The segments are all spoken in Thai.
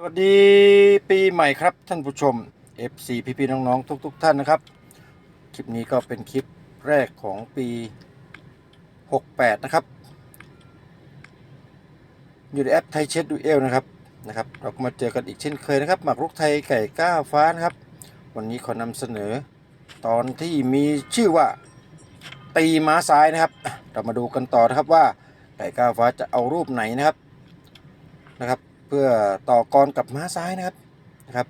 สวัสดีปีใหม่ครับท่านผู้ชม FC พี่พี่น้องๆ ทุกๆท่านนะครับ คลิปนี้ก็เป็นคลิปแรกของปี 68 นะครับ อยู่ในแอปไทยเช็ดดูเอลนะครับนะครับ เราก็มาเจอกันอีกเช่นเคยนะครับ หมากรุกไทยไก่ก้าฟ้านะครับ วันนี้ขอนำเสนอตอนที่มีชื่อว่าตีม้าซ้ายนะครับ เรามาดูกันต่อนะครับว่าไก่ก้าฟ้าจะเอารูปไหนนะครับนะครับ เพื่อต่อกรกับม้าซ้ายนะครับนะครับ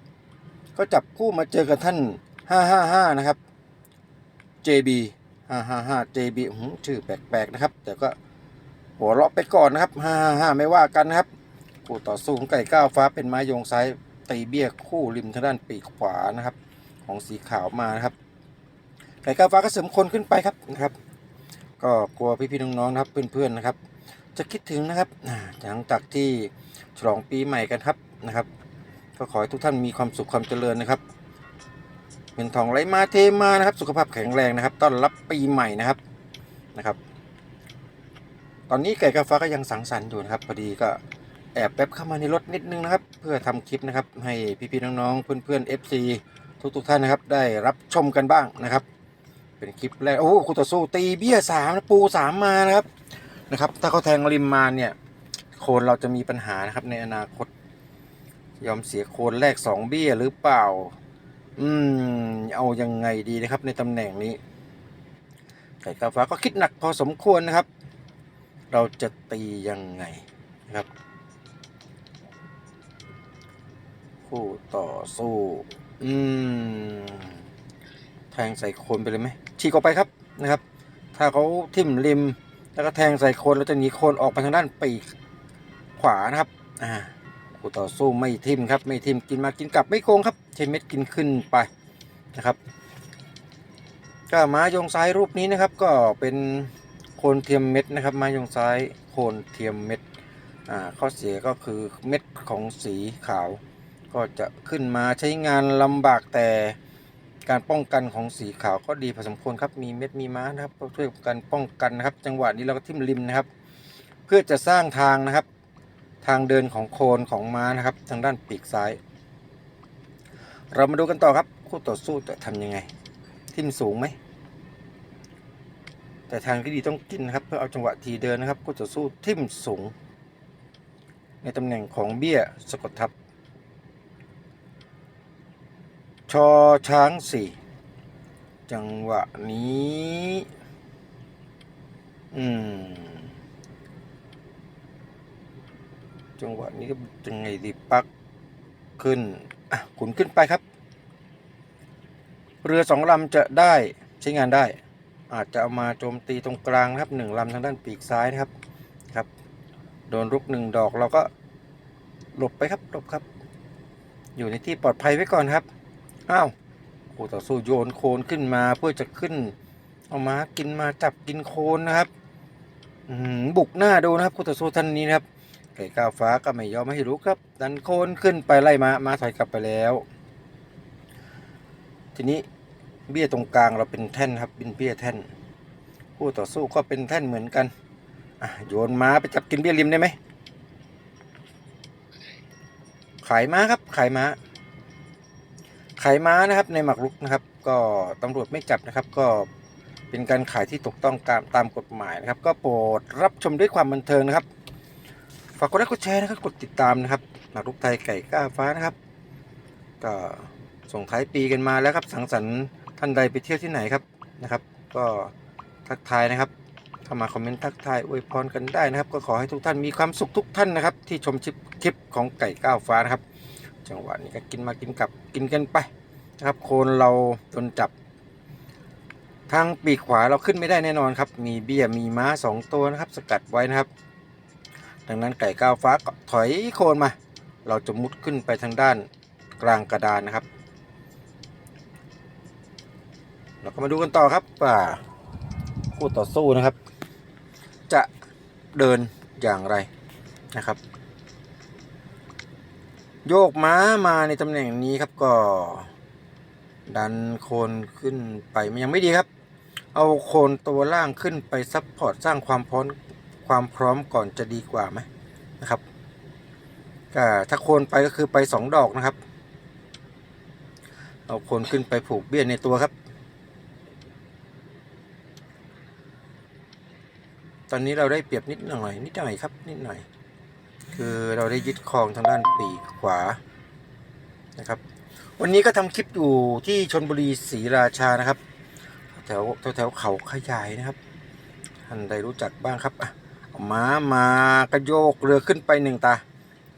ก็จับคู่มาเจอกับท่าน 555 นะครับ JB 555 JB หือชื่อแปลกๆนะครับ แต่ก็หัวเราะไปก่อนนะครับ 555 ไม่ว่ากันนะครับ คู่ต่อสู้ของไก่ก้าวฟ้าเป็นไม้ยงซ้ายตีเบี้ยคู่ริมทางด้านปีกขวานะครับ ของสีขาวมานะครับ ไก่ก้าวฟ้าก็เสริมคนขึ้นไปครับนะครับ ก็กลัวพี่ๆน้องๆนะครับเพื่อนๆนะครับ จะคิดถึงนะครับหลังจากที่ฉลองปีใหม่กันครับนะครับ ก็ขอให้ทุกท่านมีความสุขความเจริญนะครับเป็นทองไหลมาเทมานะครับ สุขภาพแข็งแรงนะครับ ต้อนรับปีใหม่นะครับนะครับ ตอนนี้ไก่กาฟ้าก็ยังสังสรรค์อยู่นะครับพอดีก็แอบแป๊บเข้ามาในรถนิดนึงนะครับ เพื่อทำคลิปนะครับ ให้พี่ๆน้องๆเพื่อนๆ FC ทุกๆท่านนะครับ ได้รับชมกันบ้างนะครับ เป็นคลิปแรกโอ้โหคู่ต่อสู้ตีเบี้ยสามปูสามมานะครับ นะครับ ถ้าเขาแทงริมมาเนี่ย โคนเราจะมีปัญหานะครับ ในอนาคต ยอมเสียโคนแรกสองเบี้ยหรือเปล่า อืม เอายังไงดีนะครับ ในตำแหน่งนี้ไก่กาฟ้าก็คิดหนักพอสมควรนะครับ เราจะตียังไงนะครับ คู่ต่อสู้ อืม แทงใส่โคนไปเลยไหมฉีกออกไปครับนะครับ ถ้าเขาทิ่มริม แล้วก็แทงใส่โคนแล้วจะหนีโคนออกไปทางด้านปีกขวานะครับอ่าคู่ต่อสู้ไม่ทิ่มครับ ไม่ทิ่มกินมากินกลับไม่โกงครับใช้เม็ดกินขึ้นไปนะครับก็ม้ายงซ้ายรูปนี้นะครับ ก็เป็นโคนเทียมเม็ดนะครับม้ายงซ้ายโคนเทียมเม็ดอ่าข้อเสียก็คือเม็ดของสีขาว ก็จะขึ้นมาใช้งานลำบากแต่ การป้องกันของสีขาวก็ดีพอสมควรครับมีเม็ดมีม้านะครับช่วยกันป้องกันนะครับ จังหวะนี้เราก็ทิ่มริมนะครับ เพื่อจะสร้างทางนะครับ ทางเดินของโคนของม้านะครับ ทางด้านปีกซ้าย เรามาดูกันต่อครับคู่ต่อสู้จะทำยังไง ทิ่มสูงไหมแต่ทางที่ดีต้องกินนะครับ เพื่อเอาจังหวะทีเดินนะครับ คู่ต่อสู้ทิ่มสูง ในตำแหน่งของเบี้ยสะกดทับ ชอช้างสี่จังหวะนี้ อืม จังหวะนี้ก็ยังไงดีปักขึ้น อะขุนขึ้นไปครับ เรือสองลำจะได้ใช้งานได้ อาจจะเอามาโจมตีตรงกลางนะครับหนึ่งลำทางด้านปีกซ้ายนะครับ ครับ โดนรุกหนึ่งดอกเราก็หลบไปครับหลบครับ อยู่ในที่ปลอดภัยไว้ก่อนครับ อ้าวคู่ต่อสู้โยนโคนขึ้นมาเพื่อจะขึ้น เอามากินมาจับกินโคนนะครับบุกหน้าดูนะครับคู่ต่อสู้ท่านนี้นะครับไก่ก้าวฟ้าก็ไม่ยอมให้รู้ครับ ดันโคนขึ้นไปไล่มามาถอยกลับไปแล้ว ทีนี้เบี้ยตรงกลางเราเป็นแท่นครับเป็นเบี้ยแท่นคู่ต่อสู้ก็เป็นแท่นเหมือนกันอะโยนม้าไปจับกินเบี้ยริมได้ไหมขายม้าครับขายม้า ขายม้านะครับในหมากรุกนะครับ ก็ตำรวจไม่จับนะครับ ก็เป็นการขายที่ถูกต้องตามตามกฎหมายนะครับ ก็โปรดรับชมด้วยความบันเทิงนะครับฝากกดไลค์กดแชร์นะครับกดติดตามนะครับหมากรุกไทยไก่ก้าฟ้านะครับ ก็ส่งท้ายปีกันมาแล้วครับ สังสรรค์ท่านใดไปเที่ยวที่ไหนครับนะครับ ก็ทักทายนะครับเข้ามาคอมเมนต์ทักทายอวยพรกันได้นะครับ ก็ขอให้ทุกท่านมีความสุขทุกท่านนะครับ ที่ชมคลิปคลิปของไก่ก้าวฟ้านะครับ จังหวะนี้ก็กินมากินกลับกินกันไปนะครับ โคนเราโดนจับ ทางปีกขวาเราขึ้นไม่ได้แน่นอนครับ มีเบี้ยมีม้าสองตัวนะครับ สกัดไว้นะครับ ดังนั้นไก่ก้าวฟ้าก็ถอยโคนมา เราจะมุดขึ้นไปทางด้านกลางกระดานนะครับ เราก็มาดูกันต่อครับว่าคู่ต่อสู้นะครับ จะเดินอย่างไรนะครับ โยกม้ามาในตำแหน่งนี้ครับก็ ดันโคนขึ้นไปมันยังไม่ดีครับ เอาโคนตัวล่างขึ้นไปซับพอร์ตสร้างความพร้อมความพร้อมก่อนจะดีกว่าไหมนะครับก็ถ้าโคนไปก็คือไปสองดอกนะครับ เอาโคนขึ้นไปผูกเบี้ยในตัวครับ ตอนนี้เราได้เปรียบนิดหน่อยนิดหน่อยครับนิดหน่อย คือเราได้ยึดครองทางด้านปีกขวานะครับ วันนี้ก็ทำคลิปอยู่ที่ชนบุรีศรีราชานะครับ แถวแถวแถวเขาขยายนะครับท่านใดรู้จักบ้างครับอะเอาม้ามากระโยกเรือขึ้นไปหนึ่งตา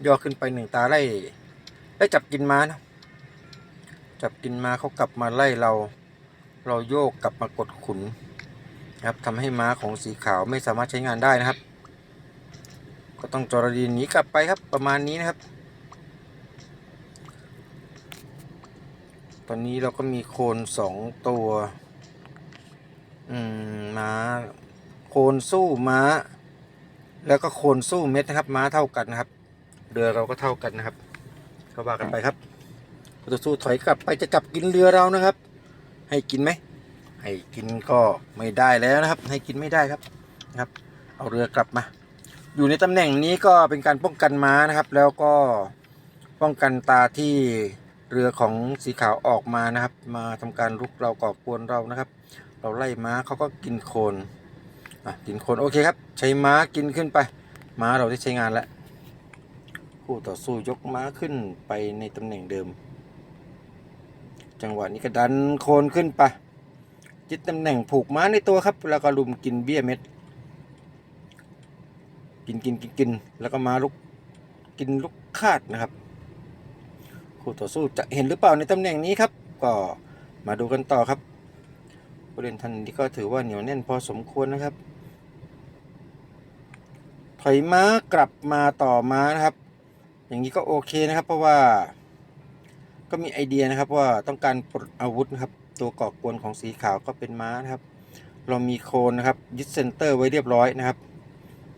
ย่อขึ้นไปหนึ่งตาไล่ไล่จับกินม้านะจับกินม้าเขากลับมาไล่เรา เราโยกกลับมากดขุนนะครับทำให้ม้าของสีขาวไม่สามารถใช้งานได้นะครับ ก็ต้องจอรดีหนีกลับไปครับประมาณนี้นะครับ ตอนนี้เราก็มีโคนสองตัว อืมม้าโคนสู้ม้า แล้วก็โคนสู้เม็ดนะครับ ม้าเท่ากันนะครับ เรือเราก็เท่ากันนะครับก็ว่ากันไปครับเราจะสู้ถอยกลับไปจะจับกินเรือเรานะครับ ให้กินไหมให้กินก็ไม่ได้แล้วนะครับ ให้กินไม่ได้ครับนะครับ เอาเรือกลับมา อยู่ในตำแหน่งนี้ก็เป็นการป้องกันม้านะครับ แล้วก็ป้องกันตาที่เรือของสีขาวออกมานะครับ มาทำการลุกเราก่อกวนเรานะครับ เราไล่ม้าเขาก็กินโคนอะกินโคนโอเคครับ ใช้ม้ากินขึ้นไป ม้าเราได้ใช้งานแล้วคู่ต่อสู้ยกม้าขึ้นไปในตำแหน่งเดิม จังหวะนี้ก็ดันโคนขึ้นไปยึดตำแหน่งผูกม้าในตัวครับ แล้วก็ลุมกินเบี้ยเม็ด กินกินกินกินแล้วก็มาลุกกินลุกคาดนะครับคู่ต่อสู้จะเห็นหรือเปล่าในตำแหน่งนี้ครับ ก็มาดูกันต่อครับผู้เล่นท่านนี้ก็ถือว่าเหนียวแน่นพอสมควรนะครับ ถอยม้ากลับมาต่อม้านะครับ อย่างนี้ก็โอเคนะครับ เพราะว่า ก็มีไอเดียนะครับว่าต้องการปลดอาวุธนะครับ ตัวก่อกวนของสีขาวก็เป็นม้านะครับ เรามีโคนนะครับยึดเซนเตอร์ไว้เรียบร้อยนะครับ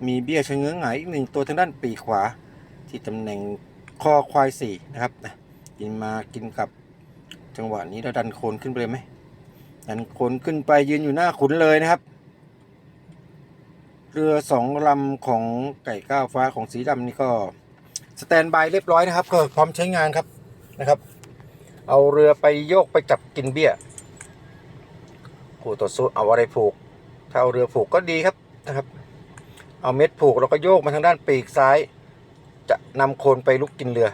มีเบี้ยชะเง้อหงายอีกหนึ่งตัวทางด้านปีกขวา ที่ตำแหน่งคอควายสี่นะครับนะกินมากินกับจังหวะนี้เราดันโคนขึ้นไปเลยไหมดันโคนขึ้นไปยืนอยู่หน้าขุนเลยนะครับ เรือสองลำของไก่ก้าวฟ้าของสีดำนี่ก็สแตนบายเรียบร้อยนะครับ ก็พร้อมใช้งานครับนะครับ เอาเรือไปโยกไปจับกินเบี้ยผู้ต่อสู้เอาอะไรผูกถ้าเอาเรือผูกก็ดีครับนะครับ เอาเม็ดผูกเราก็โยกมาทางด้านปีกซ้าย จะนำโคนไปลุกกินเรือ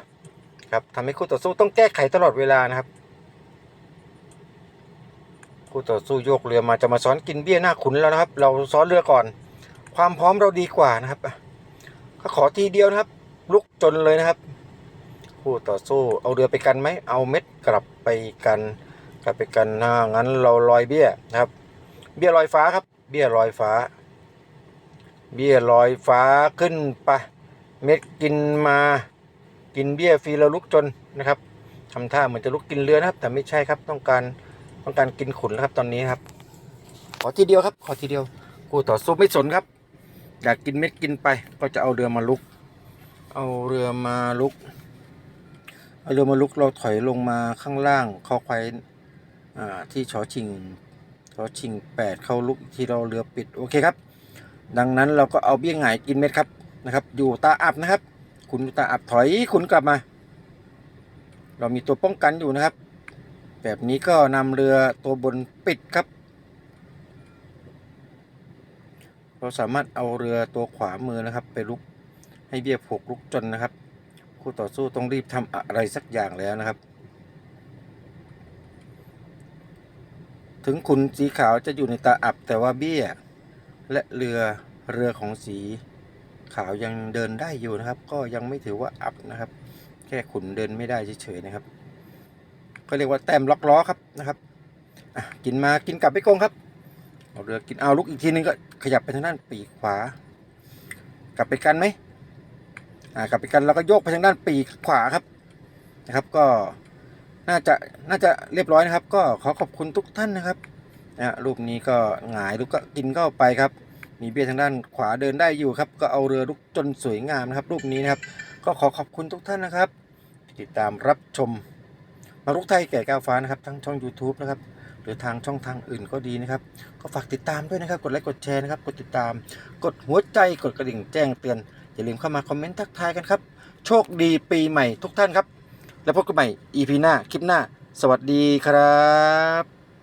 ครับทำให้คู่ต่อสู้ต้องแก้ไขตลอดเวลานะครับคู่ต่อสู้โยกเรือมาจะมาซ้อนกินเบี้ยหน้าขุนแล้วนะครับ เราซ้อนเรือก่อน ความพร้อมเราดีกว่านะครับก็ขอทีเดียวนะครับ ลุกจนเลยนะครับ คู่ต่อสู้เอาเรือไปกันไหมเอาเม็ดกลับไปกัน กลับไปกันนะงั้นเราลอยเบี้ยนะครับ เบี้ยลอยฟ้าครับ เบี้ยลอยฟ้า เบี้ยลอยฟ้าขึ้นไปเม็ดกินมากินเบี้ยฟรีเราลุกจนนะครับทำท่าเหมือนจะลุกกินเรือนะครับ แต่ไม่ใช่ครับต้องการต้องการกินขุนแล้วครับตอนนี้ครับ ขอทีเดียวครับ ขอทีเดียวคู่ต่อสู้ไม่สนครับ อยากกินเม็ดกินไป ก็จะเอาเรือมาลุก เอาเรือมาลุกเอาเรือมาลุกเราถอยลงมาข้างล่างคอควายที่ชอชิงชอชิงแปดเข้าลุกที่เราเรือปิดโอเคครับ ดังนั้นเราก็เอาเบี้ยหงายกินเม็ดครับนะครับ อยู่ตาอับนะครับ คุณตาอับถอยคุณกลับมา เรามีตัวป้องกันอยู่นะครับ แบบนี้ก็นำเรือตัวบนปิดครับ เราสามารถเอาเรือตัวขวามือนะครับ ไปลุกให้เบี้ยผูกลุกจนนะครับ คู่ต่อสู้ต้องรีบทำอะไรสักอย่างแล้วนะครับ ถึงขุนสีขาวจะอยู่ในตาอับแต่ว่าเบี้ย และเรือเรือของสีขาวยังเดินได้อยู่นะครับ ก็ยังไม่ถือว่าอับนะครับ แค่ขุนเดินไม่ได้เฉยๆนะครับ ก็เรียกว่าแต้มล็อกล้อครับนะครับกินมากินกลับไปกงครับเอาเรือกินเอาลุกอีกทีนึงก็ขยับไปทางด้านปีกขวา กลับไปกันไหมอ่ากลับไปกันแล้วก็โยกไปทางด้านปีกขวาครับนะครับ ก็น่าจะน่าจะเรียบร้อยนะครับ ก็ขอขอบคุณทุกท่านนะครับ นะรูปนี้ก็หงายลุกก็กินเข้าไปครับ มีเบี้ยทางด้านขวาเดินได้อยู่ครับ ก็เอาเรือลุกจนสวยงามนะครับ รูปนี้นะครับ ก็ขอขอบคุณทุกท่านนะครับ ติดตามรับชม มารุกไทยแก่ก้าวฟ้านะครับทั้งช่อง YouTube นะครับหรือทางช่องทางอื่นก็ดีนะครับ ก็ฝากติดตามด้วยนะครับ กดไลค์กดแชร์นะครับ กดติดตาม กดหัวใจกดกระดิ่งแจ้งเตือน อย่าลืมเข้ามาคอมเมนต์ทักทายกันครับ โชคดีปีใหม่ทุกท่านครับ แล้วพบกันใหม่ EP หน้า คลิปหน้า สวัสดีครับ